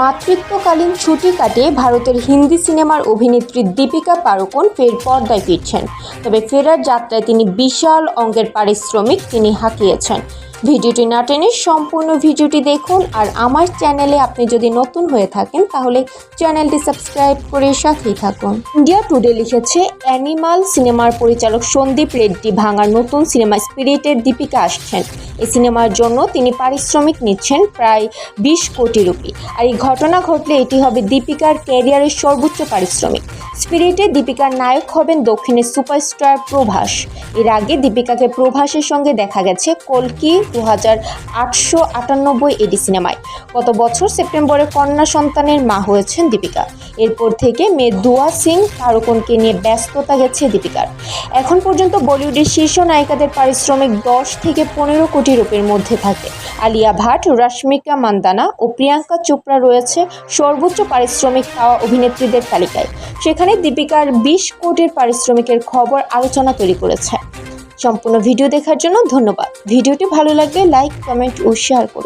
মাতৃত্বকালীন ছুটি কাটিয়ে ভারতের হিন্দি সিনেমার অভিনেত্রী দীপিকা পাড়ুকোন ফের পর্দায় ফিরছেন। তবে ফেরার যাত্রায় তিনি বিশাল অঙ্কের পারিশ্রমিক তিনি হাঁকিয়েছেন। ভিডিওটি না টেনে সম্পূর্ণ ভিডিওটি দেখুন আর আমার চ্যানেলে আপনি যদি নতুন হয়ে থাকেন তাহলে চ্যানেলটি সাবস্ক্রাইব করে সাথেই থাকুন। ইন্ডিয়া টুডে লিখেছে, অ্যানিমাল সিনেমার পরিচালক সন্দীপ রেড্ডি ভাঙার নতুন সিনেমা স্পিরিটের দীপিকা আসছেন। এই সিনেমার জন্য তিনি পারিশ্রমিক নিচ্ছেন প্রায় বিশ কোটি রুপি। আর এই ঘটনা ঘটলে এটি হবে দীপিকার ক্যারিয়ারের সর্বোচ্চ পারিশ্রমিক। স্পিরিটে দীপিকার নায়ক হবেন দক্ষিণের সুপারস্টার প্রভাস। এর আগে দীপিকাকে প্রভাসের সঙ্গে দেখা গেছে কলকি দু হাজার আটশো আটানব্বই এডি সিনেমায়। গত বছর সেপ্টেম্বরে কন্যা সন্তানের মা হয়েছেন দীপিকা। এরপর থেকে মেয়ে দুয়া সিং তারকনকে নিয়ে ব্যস্ততা গেছে দীপিকার। এখন পর্যন্ত বলিউডের শীর্ষ নায়িকাদের পারিশ্রমিক দশ থেকে পনেরো কোটি রুপির মধ্যে থাকে। আলিয়া ভাট, রশ্মিকা মান্দানা ও প্রিয়াঙ্কা চোপড়া রয়েছে সর্বোচ্চ পারিশ্রমিক পাওয়া অভিনেত্রীদের তালিকায়। সেখানে দীপিকার বিশ কোটির পারিশ্রমিকের খবর আলোচনা তৈরি করেছে। সম্পূর্ণ ভিডিও দেখার জন্য ধন্যবাদ। ভিডিওটি ভালো লাগলে লাইক, কমেন্ট ও শেয়ার করুন।